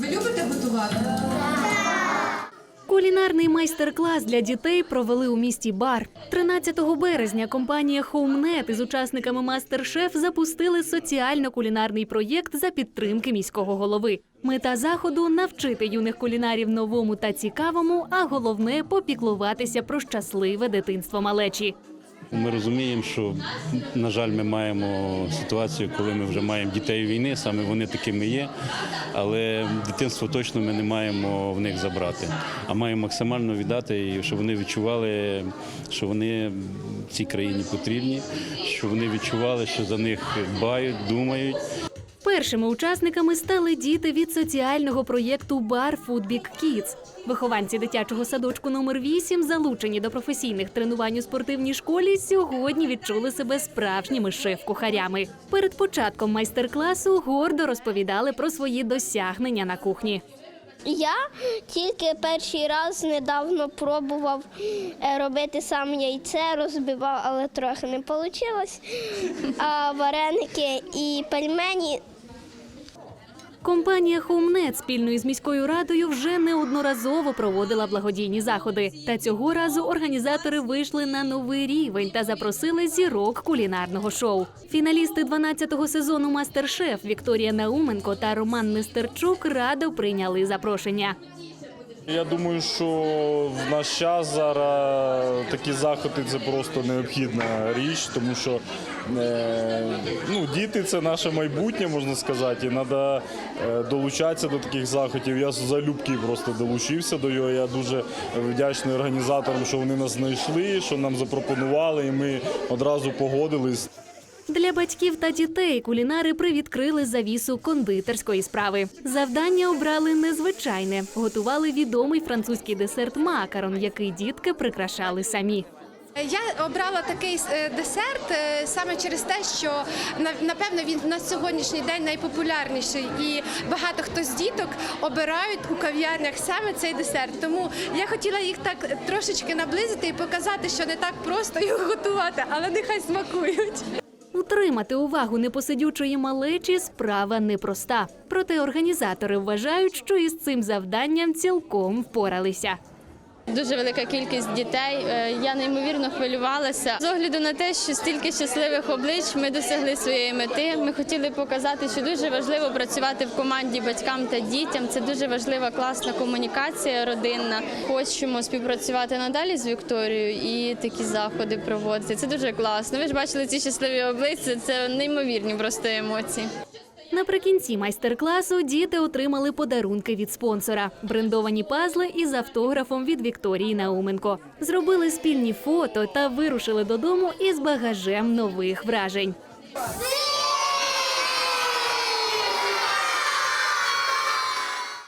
Ви любите готувати? Кулінарний майстер-клас для дітей провели у місті Бар. 13 березня компанія HomeNet із учасниками Мастер-Шеф запустили соціально-кулінарний проєкт за підтримки міського голови. Мета заходу навчити юних кулінарів новому та цікавому, а головне попіклуватися про щасливе дитинство малечі. Ми розуміємо, що на жаль, ми маємо ситуацію, коли ми вже маємо дітей війни, саме вони такими є. Але дитинство точно ми не маємо в них забрати, а маємо максимально віддати, і щоб вони відчували, що вони цій країні потрібні, що вони відчували, що за них дбають, думають. Першими учасниками стали діти від соціального проєкту Бар Фудбік Kids. Вихованці дитячого садочку номер 8 залучені до професійних тренувань у спортивній школі, сьогодні відчули себе справжніми шеф-кухарями. Перед початком майстер-класу гордо розповідали про свої досягнення на кухні. Я тільки перший раз недавно пробував е, робити сам яйце, розбивав, але трохи не вийшло. А вареники і пельмені Компанія HomeNet спільно із міською радою вже неодноразово проводила благодійні заходи. Та цього разу організатори вийшли на новий рівень та запросили зірок кулінарного шоу. Фіналісти 12-го сезону Мастер-Шеф Вікторія Науменко та Роман Нестерчук радо прийняли запрошення. Я думаю, що в наш час зараз такі заходи це просто необхідна річ, тому що е, ну, діти це наше майбутнє, можна сказати. І треба долучатися до таких заходів. Я залюбки просто долучився до його. Я дуже вдячний організаторам, що вони нас знайшли, що нам запропонували, і ми одразу погодились. Для батьків та дітей кулінари привідкрили завісу кондитерської справи. Завдання обрали незвичайне. Готували відомий французький десерт макарон, який дітки прикрашали самі. Я обрала такий е, десерт е, саме через те, що напевно він на сьогоднішній день найпопулярніший, і багато хто з діток обирають у кав'ярнях саме цей десерт. Тому я хотіла їх так трошечки наблизити і показати, що не так просто його готувати, але нехай смакують. Утримати увагу непосидючої малечі справа непроста. Проте організатори вважають, що із цим завданням цілком впоралися. Дуже велика кількість дітей. Е, Я неймовірно хвилювалася. З огляду на те, що стільки щасливих облич ми досягли своєї мети. Ми хотіли показати, що дуже важливо працювати в команді батькам та дітям. Це дуже важлива класна комунікація родинна. Хочемо співпрацювати надалі з Вікторією і такі заходи проводити. Це дуже класно. Ви ж бачили ці щасливі обличчя. Це неймовірні просто емоції. Наприкінці майстер-класу діти отримали подарунки від спонсора, брендовані пазли із автографом від Вікторії Науменко. Зробили спільні фото та вирушили додому із багажем нових вражень.